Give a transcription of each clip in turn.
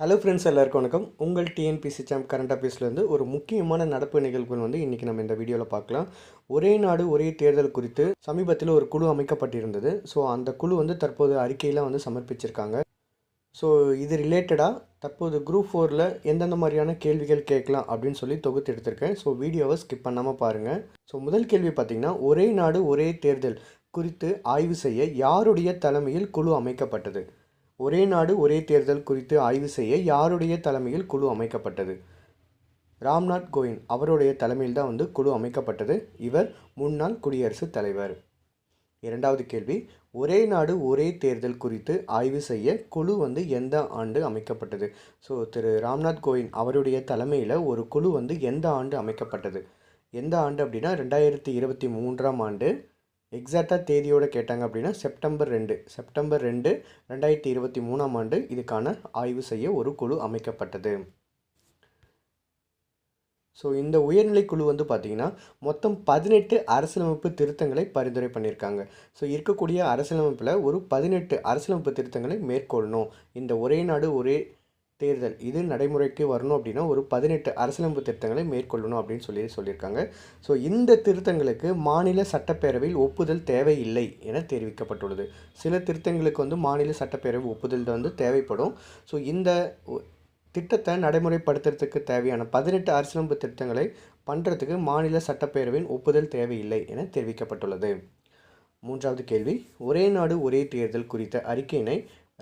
Hello friends எல்லாருக்கும் வணக்கம். உங்கள் டிஎன்பிசி சாம் கரண்ட் அஃபேர்ஸ்லேருந்து ஒரு முக்கியமான நடப்பு நிகழ்வுகள் வந்து இன்றைக்கி நம்ம இந்த வீடியோவில் பார்க்கலாம். ஒரே நாடு ஒரே தேர்தல் குறித்து சமீபத்தில் ஒரு குழு அமைக்கப்பட்டிருந்தது. ஸோ அந்த குழு வந்து தற்போது அறிக்கையில் வந்து சமர்ப்பிச்சிருக்காங்க. ஸோ இது ரிலேட்டடாக தற்போது குரூப் ஃபோரில் எந்தெந்த மாதிரியான கேள்விகள் கேட்கலாம் அப்படின்னு சொல்லி தொகுத்து எடுத்திருக்கேன். ஸோ வீடியோவை ஸ்கிப் பண்ணாமல் பாருங்கள் ஸோ முதல் கேள்வி பார்த்திங்கன்னா ஒரே நாடு ஒரே தேர்தல் குறித்து ஆய்வு செய்ய யாருடைய தலைமையில் குழு அமைக்கப்பட்டது? ஒரே நாடு ஒரே தேர்தல் குறித்து ஆய்வு செய்ய யாருடைய தலைமையில் குழு அமைக்கப்பட்டது? ராம்நாத் கோவிந்த் அவருடைய தலைமையில் தான் வந்து குழு அமைக்கப்பட்டது. இவர் முன்னாள் குடியரசுத் தலைவர். இரண்டாவது கேள்வி ஒரே நாடு ஒரே தேர்தல் குறித்து ஆய்வு செய்ய குழு வந்து எந்த ஆண்டு அமைக்கப்பட்டது? ஸோ திரு ராம்நாத் கோவிந்த் அவருடைய தலைமையில் ஒரு குழு வந்து எந்த ஆண்டு அமைக்கப்பட்டது? எந்த ஆண்டு அப்படின்னா ரெண்டாயிரத்தி இருபத்தி மூன்றாம் ஆண்டு எக்ஸாக்டாக தேதியோடு கேட்டாங்க அப்படின்னா செப்டம்பர் ரெண்டு. செப்டம்பர் ரெண்டு ரெண்டாயிரத்தி இருபத்தி மூணாம் ஆண்டு இதுக்கான ஆய்வு செய்ய ஒரு குழு அமைக்கப்பட்டது. ஸோ இந்த உயர்நிலை குழு வந்து பார்த்திங்கன்னா மொத்தம் பதினெட்டு அரசியலமைப்பு திருத்தங்களை பரிந்துரை பண்ணியிருக்காங்க. ஸோ இருக்கக்கூடிய அரசியலமைப்பில் ஒரு பதினெட்டு அரசியலமைப்பு திருத்தங்களை மேற்கொள்ளணும். இந்த ஒரே நாடு ஒரே தேர்தல். இது நடைமுறைக்கு வரணும் அப்படின்னா ஒரு பதினெட்டு அரசியலமைப்பு திருத்தங்களை மேற்கொள்ளணும் அப்படின்னு சொல்லி சொல்லியிருக்காங்க. ஸோ இந்த திருத்தங்களுக்கு மாநில சட்டப்பேரவையில் ஒப்புதல் தேவையில்லை என தெரிவிக்கப்பட்டுள்ளது. சில திருத்தங்களுக்கு வந்து மாநில சட்டப்பேரவை ஒப்புதல் வந்து தேவைப்படும். ஸோ இந்த திட்டத்தை நடைமுறைப்படுத்துறதுக்கு தேவையான பதினெட்டு அரசியலமைப்பு திட்டங்களை பண்ணுறதுக்கு மாநில சட்டப்பேரவையின் ஒப்புதல் தேவையில்லை என தெரிவிக்கப்பட்டுள்ளது. மூன்றாவது கேள்வி. ஒரே நாடு ஒரே தேர்தல் குறித்த அறிக்கையினை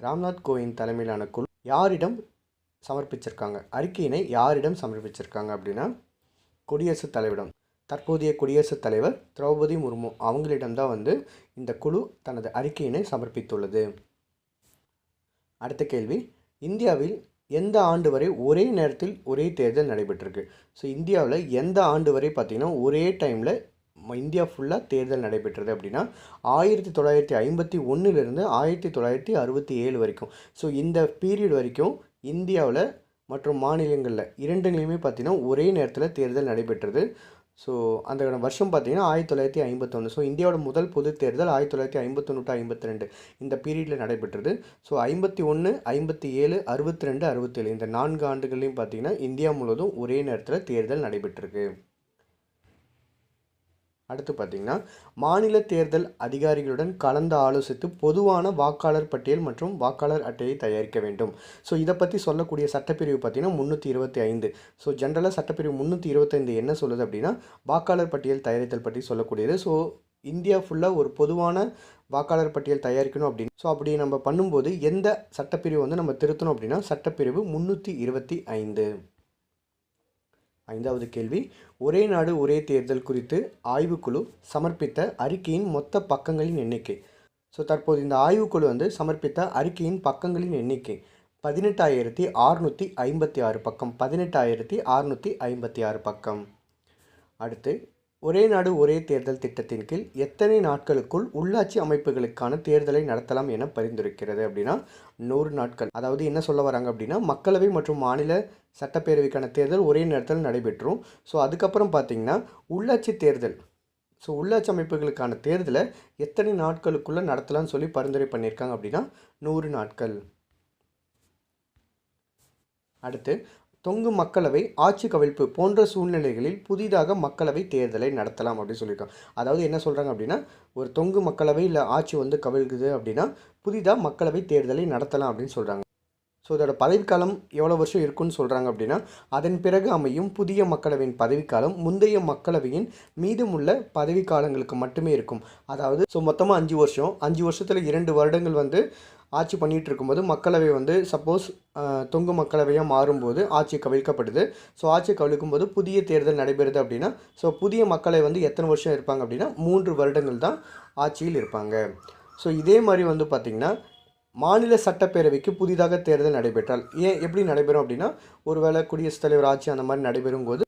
ராம்நாத் கோவிந்த் தலைமையிலான குழு யாரிடம் சமர்ப்பிச்சிருக்காங்க. அறிக்கையினை யாரிடம் சமர்ப்பிச்சிருக்காங்க அப்படின்னா குடியரசுத் தலைவரிடம். தற்போதைய குடியரசுத் தலைவர் திரௌபதி முர்மு அவங்களிடம்தான் வந்து இந்த குழு தனது அறிக்கையினை சமர்ப்பித்துள்ளது. அடுத்த கேள்வி. இந்தியாவில் எந்த ஆண்டு வரை ஒரே நேரத்தில் ஒரே தேர்தல் நடைபெற்றிருக்கு? ஸோ இந்தியாவில் எந்த ஆண்டு வரை பார்த்திங்கன்னா ஒரே டைமில் இந்தியா ஃபுல்லாக தேர்தல் நடைபெற்றது அப்படின்னா ஆயிரத்தி தொள்ளாயிரத்தி ஐம்பத்தி ஒன்றுலேருந்து ஆயிரத்தி தொள்ளாயிரத்தி அறுபத்தி ஏழு வரைக்கும். ஸோ இந்த பீரியட் வரைக்கும் இந்தியாவில் மற்றும் மாநிலங்களில் இரண்டுலையுமே பார்த்திங்கன்னா ஒரே நேரத்தில் தேர்தல் நடைபெற்றது. ஸோ அந்த வருஷம் பார்த்திங்கன்னா ஆயிரத்தி தொள்ளாயிரத்தி ஐம்பத்தொன்று ஸோ இந்தியாவோட முதல் பொது தேர்தல் ஆயிரத்தி தொள்ளாயிரத்தி ஐம்பத்தொன்று டு ஐம்பத்தி ரெண்டு இந்த பீரியடில் நடைபெற்றது. ஸோ ஐம்பத்தி ஒன்று ஐம்பத்தி ஏழு அறுபத்தி ரெண்டு அறுபத்தேழு இந்த நான்கு ஆண்டுகள்லையும் பார்த்திங்கன்னா இந்தியா முழுவதும் ஒரே நேரத்தில் தேர்தல் நடைபெற்றிருக்கு. அடுத்து பார்த்திங்கன்னா மாநில தேர்தல் அதிகாரிகளுடன் கலந்து ஆலோசித்து பொதுவான வாக்காளர் பட்டியல் மற்றும் வாக்காளர் அட்டையை தயாரிக்க வேண்டும். ஸோ இதை பற்றி சொல்லக்கூடிய சட்டப்பிரிவு பார்த்திங்கன்னா முந்நூற்றி இருபத்தி ஐந்து. ஸோ ஜென்ரலாக சட்டப்பிரிவு முந்நூற்றி இருபத்தைந்து என்ன சொல்லுது அப்படின்னா வாக்காளர் பட்டியல் தயாரித்தல் பற்றி சொல்லக்கூடியது. ஸோ இந்தியா ஃபுல்லாக ஒரு பொதுவான வாக்காளர் பட்டியல் தயாரிக்கணும் அப்படின்னு. ஸோ அப்படி நம்ம பண்ணும்போது எந்த சட்டப்பிரிவு வந்து நம்ம திருத்தணும் அப்படின்னா சட்டப்பிரிவு முந்நூற்றி இருபத்தி ஐந்து. ஐந்தாவது கேள்வி. ஒரே நாடு ஒரே தேர்தல் குறித்து ஆய்வுக்குழு சமர்ப்பித்த அறிக்கையின் மொத்த பக்கங்களின் எண்ணிக்கை. ஸோ தற்போது இந்த ஆய்வுக்குழு வந்து சமர்ப்பித்த அறிக்கையின் பக்கங்களின் எண்ணிக்கை பதினெட்டாயிரத்தி அறுநூற்றி ஐம்பத்தி ஆறு பக்கம். பதினெட்டாயிரத்தி அறுநூற்றி ஐம்பத்தி ஆறு பக்கம். அடுத்து ஒரே நாடு ஒரே தேர்தல் திட்டத்தின் கீழ் எத்தனை நாட்களுக்குள் உள்ளாட்சி அமைப்புகளுக்கான தேர்தலை நடத்தலாம் என பரிந்துரைக்கிறது அப்படின்னா நூறு நாட்கள். அதாவது என்ன சொல்ல வராங்க அப்படின்னா மக்களவை மற்றும் மாநில சட்டப்பேரவைக்கான தேர்தல் ஒரே நேரத்தில் நடைபெற்றும். ஸோ அதுக்கப்புறம் பார்த்திங்கன்னா உள்ளாட்சி தேர்தல். ஸோ உள்ளாட்சி அமைப்புகளுக்கான தேர்தலை எத்தனை நாட்களுக்குள்ளே நடத்தலாம்னு சொல்லி பரிந்துரை பண்ணியிருக்காங்க அப்படின்னா நூறு நாட்கள். அடுத்து தொங்கு மக்களவை ஆட்சி கவிழ்ப்பு போன்ற சூழ்நிலைகளில் புதிதாக மக்களவை தேர்தலை நடத்தலாம் அப்படின்னு சொல்லியிருக்காங்க. அதாவது என்ன சொல்கிறாங்க அப்படின்னா ஒரு தொங்கு மக்களவை இல்லை ஆட்சி வந்து கவிழ்குது அப்படின்னா புதிதாக மக்களவை தேர்தலை நடத்தலாம் அப்படின்னு சொல்கிறாங்க ஸோ இதோட பதவிக்காலம் எவ்வளோ வருஷம் இருக்குன்னு சொல்கிறாங்க அப்படின்னா அதன் பிறகு அமையும் புதிய மக்களவையின் பதவிக்காலம் முந்தைய மக்களவையின் மீதமுள்ள பதவிக்காலங்களுக்கு மட்டுமே இருக்கும். அதாவது ஸோ மொத்தமாக அஞ்சு வருஷம். அஞ்சு வருஷத்தில் இரண்டு வருடங்கள் வந்து ஆட்சி பண்ணிகிட்டு இருக்கும்போது மக்களவை வந்து சப்போஸ் தொங்கு மக்களவையாக மாறும்போது ஆட்சி கவிழ்க்கப்படுது. ஸோ ஆட்சி கவிழ்க்கும் போது புதிய தேர்தல் நடைபெறுது அப்படின்னா ஸோ புதிய மக்களை வந்து எத்தனை வருஷம் இருப்பாங்க அப்படின்னா மூன்று வருடங்கள் தான் ஆட்சியில் இருப்பாங்க. ஸோ இதே மாதிரி வந்து பார்த்திங்கன்னா மாநில சட்டப்பேரவைக்கு புதிதாக தேர்தல் நடைபெற்றால் ஏன் எப்படி நடைபெறும் அப்படின்னா ஒருவேளை குடியரசுத் தலைவர் ஆட்சி அந்த மாதிரி நடைபெறும் போது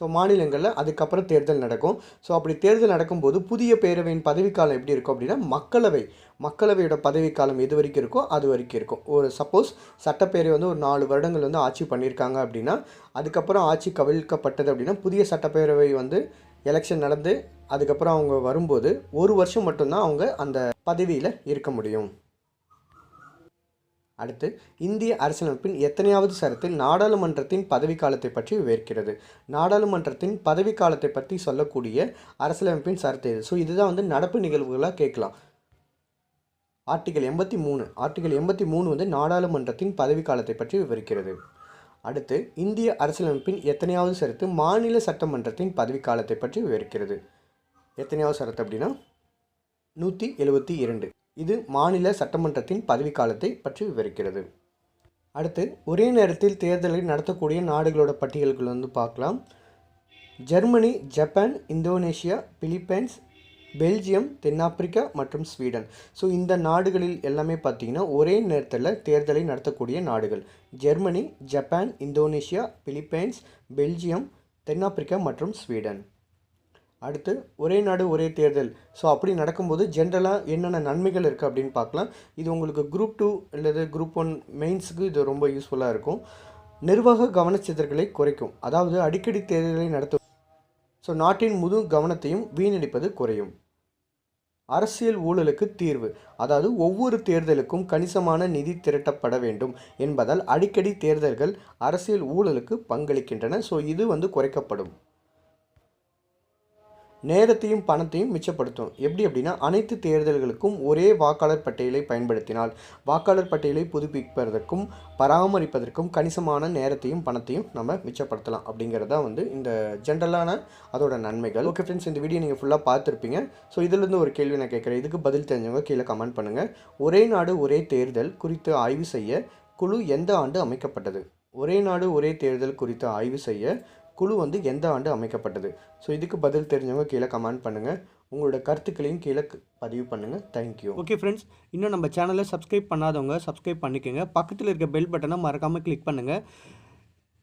ஸோ மாநிலங்களில் அதுக்கப்புறம் தேர்தல் நடக்கும். ஸோ அப்படி தேர்தல் நடக்கும்போது புதிய பேரவையின் பதவிக்காலம் எப்படி இருக்கும் அப்படின்னா மக்களவை மக்களவையோட பதவிக்காலம் எது வரைக்கும் இருக்கோ அது வரைக்கும் இருக்கும். ஒரு சப்போஸ் சட்டப்பேரவை வந்து ஒரு நாலு வருடங்கள் வந்து ஆட்சி பண்ணியிருக்காங்க அப்படின்னா அதுக்கப்புறம் ஆட்சி கவிழ்க்கப்பட்டது அப்படின்னா புதிய சட்டப்பேரவை வந்து எலெக்ஷன் நடந்து அதுக்கப்புறம் அவங்க வரும்போது ஒரு வருஷம் மட்டும்தான் அவங்க அந்த பதவியில் இருக்க முடியும். அடுத்து இந்திய அரசியலமைப்பின் எத்தனையாவது சரத்தில் நாடாளுமன்றத்தின் பதவிக்காலத்தை பற்றி விவரிக்கிறது. நாடாளுமன்றத்தின் பதவிக்காலத்தை பற்றி சொல்லக்கூடிய அரசியலமைப்பின் சரத்து இது ஸோ இதுதான் வந்து நடப்பு நிகழ்வுகளாக கேட்கலாம். ஆர்டிகல் எண்பத்தி மூணு. ஆர்டிகல் எண்பத்தி மூணு வந்து நாடாளுமன்றத்தின் பதவிக்காலத்தை பற்றி விவரிக்கிறது. அடுத்து இந்திய அரசியலமைப்பின் எத்தனையாவது சரத்து மாநில சட்டமன்றத்தின் பதவிக்காலத்தை பற்றி விவரிக்கிறது. எத்தனையாவது சரத்து அப்படின்னா? நூற்றி எழுபத்தி இரண்டு. இது மாநில சட்டமன்றத்தின் பதவிக்காலத்தை பற்றி விவரிக்கிறது. அடுத்து ஒரே நேரத்தில் தேர்தலை நடத்தக்கூடிய நாடுகளோட பட்டியல்கள் வந்து பார்க்கலாம். Germany Japan Indonesia Philippines Belgium தென்னாப்பிரிக்கா மற்றும் ஸ்வீடன். ஸோ இந்த நாடுகளில் எல்லாமே பார்த்தீங்கன்னா ஒரே நேரத்தில் தேர்தலை நடத்தக்கூடிய நாடுகள். Germany Japan Indonesia Philippines Belgium தென்னாப்பிரிக்கா மற்றும் ஸ்வீடன். அடுத்து ஒரே நாடு ஒரே தேர்தல். ஸோ அப்படி நடக்கும்போது ஜென்ரலாக என்னென்ன நன்மைகள் இருக்குது அப்படின்னு பார்க்கலாம். இது உங்களுக்கு குரூப் டூ அல்லது குரூப் ஒன் மெயின்ஸுக்கு இது ரொம்ப யூஸ்ஃபுல்லாக இருக்கும். நிர்வாக கவனச்சிதற்களை குறைக்கும். அதாவது அடிக்கடி தேர்தலை நடத்தும் ஸோ நாட்டின் முது கவனத்தையும் வீணடிப்பது குறையும். அரசியல் ஊழலுக்கு தீர்வு. அதாவது ஒவ்வொரு தேர்தலுக்கும் கணிசமான நிதி திரட்டப்பட வேண்டும் என்பதால் அடிக்கடி தேர்தல்கள் அரசியல் ஊழலுக்கு பங்களிக்கின்றன. ஸோ இது வந்து குறைக்கப்படும். நேரத்தையும் பணத்தையும் மிச்சப்படுத்தும். எப்படி அப்படின்னா அனைத்து தேர்தல்களுக்கும் ஒரே வாக்காளர் பட்டியலை பயன்படுத்தினால் வாக்காளர் பட்டியலை புதுப்பிப்பதற்கும் பராமரிப்பதற்கும் கணிசமான நேரத்தையும் பணத்தையும் நம்ம மிச்சப்படுத்தலாம் அப்படிங்கிறது தான் வந்து இந்த ஜென்ரலான அதோட நன்மைகள். ஓகே ஃப்ரெண்ட்ஸ் இந்த வீடியோ நீங்கள் ஃபுல்லாக பார்த்துருப்பீங்க. ஸோ இதிலிருந்து ஒரு கேள்வி நான் கேட்குறேன். இதுக்கு பதில் தெரிஞ்சவங்க கீழே கமெண்ட் பண்ணுங்கள் ஒரே நாடு ஒரே தேர்தல் குறித்து ஆய்வு செய்ய குழு எந்த ஆண்டு அமைக்கப்பட்டது? ஒரே நாடு ஒரே தேர்தல் குறித்து ஆய்வு செய்ய குழு வந்து எந்த ஆண்டு அமைக்கப்பட்டது? ஸோ இதுக்கு பதில் தெரிஞ்சவங்க கீழே கமெண்ட் பண்ணுங்கள் உங்களோட கருத்துக்களையும் கீழே பதிவு பண்ணுங்கள் தேங்க்யூ ஓகே ஃப்ரெண்ட்ஸ் இன்னும் நம்ம சேனலை சப்ஸ்கிரைப் பண்ணாதவங்க சப்ஸ்கிரைப் பண்ணிக்கோங்க. பக்கத்தில் இருக்க பெல் பட்டனை மறக்காமல் கிளிக் பண்ணுங்கள்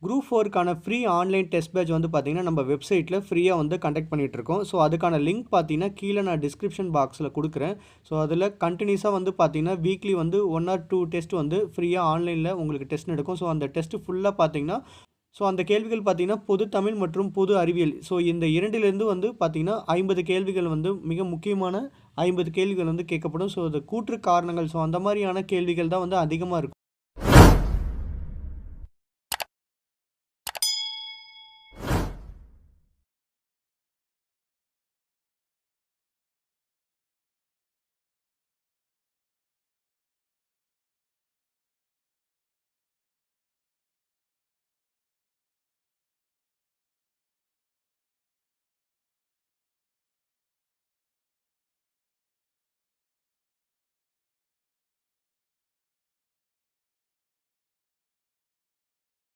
குரூப் ஃபோருக்கான ஃப்ரீ ஆன்லைன் டெஸ்ட் பேட்ச் வந்து பார்த்தீங்கன்னா நம்ம வெப்சைட்டில் ஃப்ரீயாக வந்து கண்டக்ட் பண்ணிகிட்ருக்கோம் இருக்கோம். ஸோ அதுக்கான லிங்க் பார்த்தீங்கன்னா கீழே நான் டிஸ்கிரிப்ஷன் பாக்ஸில் கொடுக்குறேன். ஸோ அதில் கண்டினியூஸாக வந்து பார்த்திங்கன்னா வீக்லி வந்து ஒன் ஆர் டூ டெஸ்ட் வந்து ஃப்ரீயாக ஆன்லைனில் உங்களுக்கு டெஸ்ட் நடக்கும். ஸோ அந்த டெஸ்ட்டு ஃபுல்லாக பார்த்தீங்கன்னா ஸோ அந்த கேள்விகள் பார்த்திங்கன்னா பொது தமிழ் மற்றும் பொது அறிவியல். ஸோ இந்த இரண்டிலிருந்து வந்து பார்த்திங்கன்னா ஐம்பது கேள்விகள் வந்து மிக முக்கியமான ஐம்பது கேள்விகள் வந்து கேட்கப்படும். ஸோ அது கூற்று காரணங்கள் ஸோ அந்த மாதிரியான கேள்விகள் தான் வந்து அதிகமாக இருக்கும்.